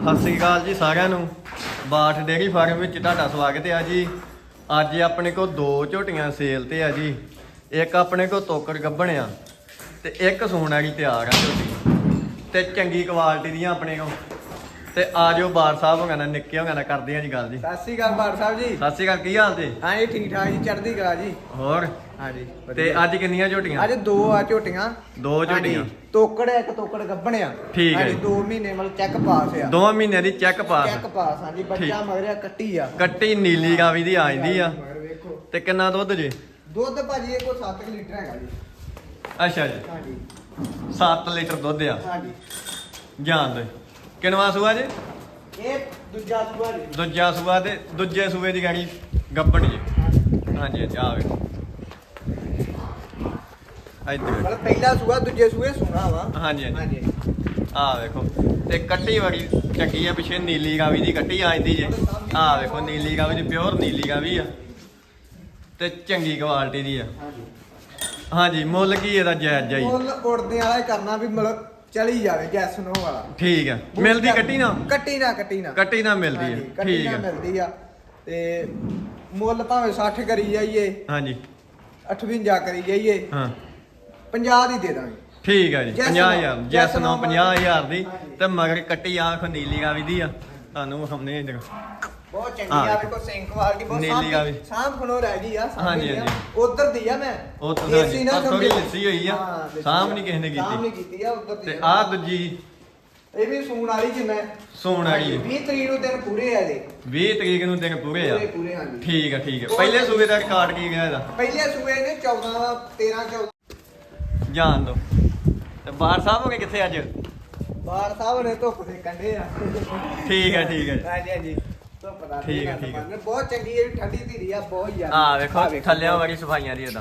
ਸਤਿ ਸ੍ਰੀ ਅਕਾਲ ਜੀ ਸਾਰਿਆਂ ਨੂੰ। ਬਾਠ ਡੇਅਰੀ ਫਾਰਮ ਵਿੱਚ ਤੁਹਾਡਾ ਸਵਾਗਤ ਹੈ ਜੀ। ਅੱਜ ਆਪਣੇ ਕੋਲ ਦੋ ਝੋਟੀਆਂ ਸੇਲ ਤੇ ਆ ਜੀ। ਇੱਕ ਆਪਣੇ ਕੋਲ ਤੋਕਰ ਗੱਭਣ ਆ ਤੇ ਇੱਕ ਸੂਣ ਵਾਲੀ ਤਿਆਰ ਆ ਝੋਟੀ। ਤੇ ਚੰਗੀ ਕੁਆਲਿਟੀ ਦੀਆਂ ਆਪਣੇ ਕੋਲ। ਤੇ ਆਜੋ ਬਾਰ ਸਾਹਿਬ ਹੋਗਾ ਨਾ ਨਿੱਕੇ ਹੋਗਾ ਨਾ ਕਰਦੇ ਆ ਜੀ ਗੱਲ ਜੀ। ਸਤਿ ਸ਼੍ਰੀ ਅਕਾਲ ਬਾੜ ਸਾਹਿਬ ਜੀ। ਸਤਿ ਸ੍ਰੀ ਅਕਾਲ ਕੀ ਹਾਲ ਤੇ ਹਾਂ ਜੀ ਠੀਕ ਠਾਕ ਜੀ ਚੜ੍ਹਦੀ ਕਲਾ ਜੀ। ਹੋਰ? ਹਾਂਜੀ ਤੇ ਅੱਜ ਕਿੰਨੀਆਂ ਝੋਟੀਆਂ? ਅੱਜ ਦੋ ਆ ਝੋਟੀਆਂ। ਦੋ ਝੋਟੀਆਂ। ਤੋਕੜ ਆ, ਇੱਕ ਤੋਕੜ ਗੱਭਣਿਆ। ਠੀਕ ਹੈ ਜੀ। ਦੋ ਮਹੀਨੇ ਮਤਲਬ ਚੈੱਕ ਪਾਸ ਆ। ਦੋਵਾਂ ਮਹੀਨਿਆਂ ਦੀ ਚੈੱਕ ਪਾਸ ਚੈੱਕ ਪਾਸ ਹਾਂਜੀ ਬੱਚਾ ਠੀਕ। ਮਗਰਿਆ ਕੱਟੀ ਆ। ਕੱਟੀ ਨੀਲੀ ਗਾਵੀ ਦੀ ਆ ਜਾਂਦੀ ਆ। ਤੇ ਕਿੰਨਾ ਦੁੱਧ ਜੇ? ਦੁੱਧ ਭਾਜੀ ਇਹ ਕੋ 7 ਲੀਟਰ ਹੈਗਾ ਜੀ। ਅੱਛਾ ਜੀ। ਹਾਂਜੀ। 7 ਲੀਟਰ ਦੁੱਧ ਆ। ਹਾਂਜੀ। ਜਾਣ ਦੇ। ਕਿਨਵਾ ਸੂਆ ਜੇ? ਇਹ ਦੂਜਾ ਸੂਆ ਜੀ। ਦੂਜਾ ਸੂਆ ਤੇ ਦੂਜੇ ਸੂਏ ਦੀ ਗਾੜੀ ਗੱਬਣ ਜੀ। ਹਾਂਜੀ ਹਾਂਜੀ ਆ ਵੇਖੋ। ਇੱਧਰ ਮਤਲਬ ਪਹਿਲਾ ਸੂਆ ਦੂਜੇ ਸੂਏ ਸੁਣਾ ਵਾ। ਹਾਂਜੀ ਹਾਂਜੀ। ਹਾਂਜੀ। ਆ ਵੇਖੋ। ਤੇ ਕੱਟੀ ਵਾਲੀ ਚੰਗੀ ਆ ਪਿਛੇ ਨੀਲੀ ਗਾਵੀ ਦੀ ਕੱਟੀ ਆ ਜਾਂਦੀ ਜੇ। ਆ ਵੇਖੋ ਨੀਲੀ ਗਾਵੀ ਦੀ ਪਿਓਰ ਨੀਲੀ ਗਾਵੀ ਆ। ਤੇ ਚੰਗੀ ਕੁਆਲਿਟੀ ਦੀ ਆ। ਹਾਂਜੀ। ਹਾਂਜੀ ਮੁੱਲ ਕੀ ਇਹਦਾ ਜਾਇਜ਼ ਜਾਈ ਮੁੱਲ ਉੜਦੇ ਵਾਲਾ ਹੀ ਕਰਨਾ ਵੀ ਮਤਲਬ ਚਲੀ ਜਾਵੇ ਗੈਸ ਨੋ ਵਾਲਾ। ਠੀਕ ਆ। ਮਿਲਦੀ ਕੱਟੀ ਨਾ? ਕੱਟੀ ਨਾ ਕੱਟੀ ਨਾ। ਕੱਟੀ ਨਾ ਮਿਲਦੀ ਹਾਂਜੀ, ਕੱਟੀ ਠੀਕ ਨਾ ਆ। ਮਿਲਦੀ ਆ। ਤੇ ਮੁੱਲ ਭਾਵੇਂ 60 ਕਰੀ ਜਾਈਏ। ਹਾਂਜੀ। 58 ਕਰੀ ਜਾਈਏ। ਹਾਂ। 50 ਦੀ ਦੇ ਦਾਂਗੇ। ਠੀਕ ਆ ਜੀ। Yes, 50000 no. ਜੈਸ ਨੋ no. 50000 ਦੀ। ਤੇ ਮਗਰ ਕੱਟੀ ਆਖ ਨੀਲੀ ਗਾਵੀ ਦੀ ਆ। ਤੁਹਾਨੂੰ ਹਮਨੇ ਜਗ੍ਹਾ ਬਹੁਤ ਚੰਗੀ ਹਾਂ, ਆ ਵੇਖੋ ਸਿੰਕ ਕੁਆਲਿਟੀ ਬਹੁਤ ਨੀਲੀ ਆ ਵੀ। ਸਾਂਭ ਖਣੋ ਰਹਿ ਗਈ ਆ ਹਾਂਜੀ, ਹਾਂਜੀ। ਉਧਰ ਦੀ ਆ ਮੈਂ। ਉਹ ਤਾਂ ਦੇਸੀ ਹਾਂਜੀ, ਨਾ ਆਹ ਥੋੜ੍ਹੀ ਸਮਝੋ। ਲਿੱਸੀ ਹੋਈ ਆ, ਹਾਂ, ਲਿੱਸੀ ਸਾਂਭ ਆ। ਨਹੀਂ ਕਿਸੇ ਨੇ ਕੀਤੀ। ਸਾਂਭ ਨਹੀਂ ਕੀਤੀ ਆ ਉਧਰ ਦੀ ਤੇ ਆ। ਦੂਜੀ। ਇਹ ਵੀ ਸੂਣ ਵਾਲੀ ਜੀ ਮੈਂ। ਸੂਣ ਵਾਲੀ 20 ਤਰੀਕ ਨੂੰ ਦਿਨ ਪੂਰੇ ਆ ਦੇ 20 ਤਰੀਕ ਨੂੰ ਦਿਨ ਪੂਰੇ ਆ। ਪੂਰੇ ਪੂਰੇ ਹਾਂਜੀ। ਠੀਕ ਆ ਠੀਕ ਆ। ਪਹਿਲੇ ਸੂਬੇ ਦਾ ਰਿਕਾਰਡ ਕੀ ਗਿਆ ਇਹਦਾ? ਪਹਿਲੇ ਸੂਏ ਨੇ 14 13 14 ਜਾਣ ਦੋ। ਤੇ ਬਾਹਰ ਸਾਹਿਬ ਹੋਗੇ ਕਿੱਥੇ ਅੱਜ? ਬਾਹਰ ਸਾਹਿਬ ਨੇ ਧੁੱਪ ਦੇ ਕੰਡੇ ਆ। ਠੀਕ ਆ ਠੀਕ ਆ ਜੀ। ਹਾਂਜੀ ਹਾਂਜੀ। ਧੁੱਪ ਦਾ ਠੀਕ ਆ, ਠੀਕ ਆ। ਬਹੁਤ ਚੰਗੀ ਹੈ ਠੰਡੀ ਧੀਰੀ ਆ ਬਹੁਤ ਜ਼ਿਆਦਾ। ਆ ਵੇਖੋ ਆਹ ਥੱਲਿਆਂ ਵਾਲੀ ਸਫਾਈਆਂ ਦੀ ਉਹਦਾ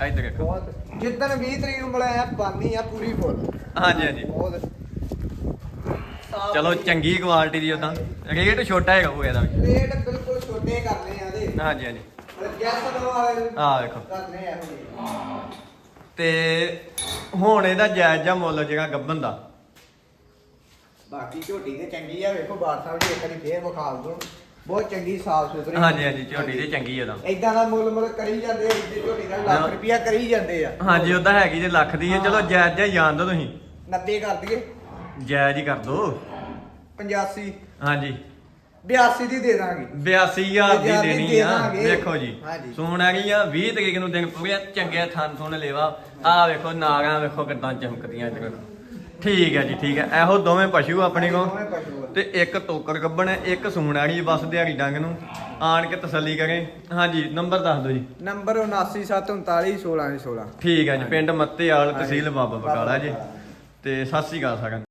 ਹਾਂ, ਇੱਧਰ ਦੇਖੋ ਬਹੁਤ ਜਿੱਦਣ 20 ਤਰੀਕ ਨੂੰ ਮਿਲਿਆ ਬਾਨੀ ਆ ਪੂਰੀ ਫੁੱਲ ਹਾਂਜੀ ਹਾਂਜੀ। ਬਹੁਤ ਸਾਫ਼ ਚਲੋ। ਚੰਗੀ ਕੁਆਲਿਟੀ ਦੀ ਉਹਦਾ ਰੇਟ ਛੋਟਾ ਹੈਗਾ ਉਹ ਇਹਦਾ ਵੀ। ਰੇਟ ਬਿਲਕੁਲ ਛੋਟੇ ਕਰਨੇ ਆ ਦੇ ਹਾਂਜੀ ਹਾਂਜੀ। ਗੈਸ ਵਾਲੇ ਆਹ ਵੇਖੋ। ਕਰਨੇ ਆ ਇਹੋ ਤੇ ਹੁਣ ਇਹਦਾ ਜਾਇਜ਼ ਜਿਹਾ ਮੁੱਲ ਜਿਹੜਾ ਗੱਬਨ ਦਾ ਬਾਕੀ ਝੋਟੀ ਤੇ ਚੰਗੀ ਆ ਵੇਖੋ ਬਾਰ ਸਾਹਿਬ ਜੀ ਇੱਕ ਵਾਰੀ ਫੇਰ ਵਿਖਾ ਦੋ ਬਹੁਤ ਚੰਗੀ ਸਾਫ਼ ਸੁਥਰੀ ਹਾਂਜੀ ਹਾਂਜੀ ਝੋਟੀ ਤੇ ਚੰਗੀ ਉਹਦਾ ਇਦਾਂ ਦਾ ਮੁੱਲ ਮੁੱਲ ਕਰੀ ਜਾਂਦੇ ਆ ਇੱਥੇ ਝੋਟੀ ਦਾ ਲੱਖ ਹਾਂ। ਰੁਪਿਆ ਕਰੀ ਜਾਂਦੇ ਆ। ਹਾਂਜੀ ਉਹਦਾ ਹੈਗੀ ਜੇ ਲੱਖ ਦੀ ਹੈ ਚਲੋ ਜਾਇਜ਼ ਜਿਹਾ ਜਾਣ ਦੋ ਤੁਸੀਂ। 90 ਕਰ ਦਈਏ। ਜਾਇਜ਼ ਹੀ ਕਰ ਦੋ। 85 ਹਾਂਜੀ। 82 ਦੀ ਦੇ ਦਾਂਗੇ। 82000 ਦੀ ਦੇਣੀ ਦੇ ਆ। ਦਾਂਗੇ। ਵੇਖੋ ਜੀ ਹਾਂਜੀ। ਸੂਣ ਆ ਗਈ ਆ 20 ਤਰੀਕ ਨੂੰ ਦਿਨ ਪੂਰੇ ਚੰਗੇ ਥਣ ਸੁਣ ਲੇਵਾ। ਆ ਵੇਖੋ ਨਾਗਾਂ ਵੇਖੋ ਕਿਦਾਂ ਚਮਕਦੀਆਂ ਅੱਜ ਵੇਖੋ ਠੀਕ ਹੈ ਜੀ ਠੀਕ ਹੈ। ਇਹੋ ਦੋਵੇਂ ਪਸ਼ੂ ਆਪਣੇ ਦੋਵੇਂ ਕੋਲ ਪਸ਼ੂ ਆ। ਤੇ ਇੱਕ ਟੋਕਰ ਗੱਬਣ ਹੈ ਇੱਕ ਸੂਣ ਵਾਲੀ ਬਸ ਦਿਹਾੜੀ ਡੰਗ ਨੂੰ। ਆਣ ਕੇ ਤਸੱਲੀ ਕਰੇ। ਹਾਂਜੀ ਨੰਬਰ ਦੱਸ ਦਿਓ ਜੀ। ਨੰਬਰ 7973 16 16 ਠੀਕ ਹੈ ਜੀ ਪਿੰਡ ਮੱਤੇਆਲ ਤਹਿਸੀਲ ਬਾਬਾ ਬਕਾਲਾ ਜੀ। ਤੇ ਸਤਿ ਸ੍ਰੀ ਅਕਾਲ ਸਾਰਿਆਂ ਨੂੰ।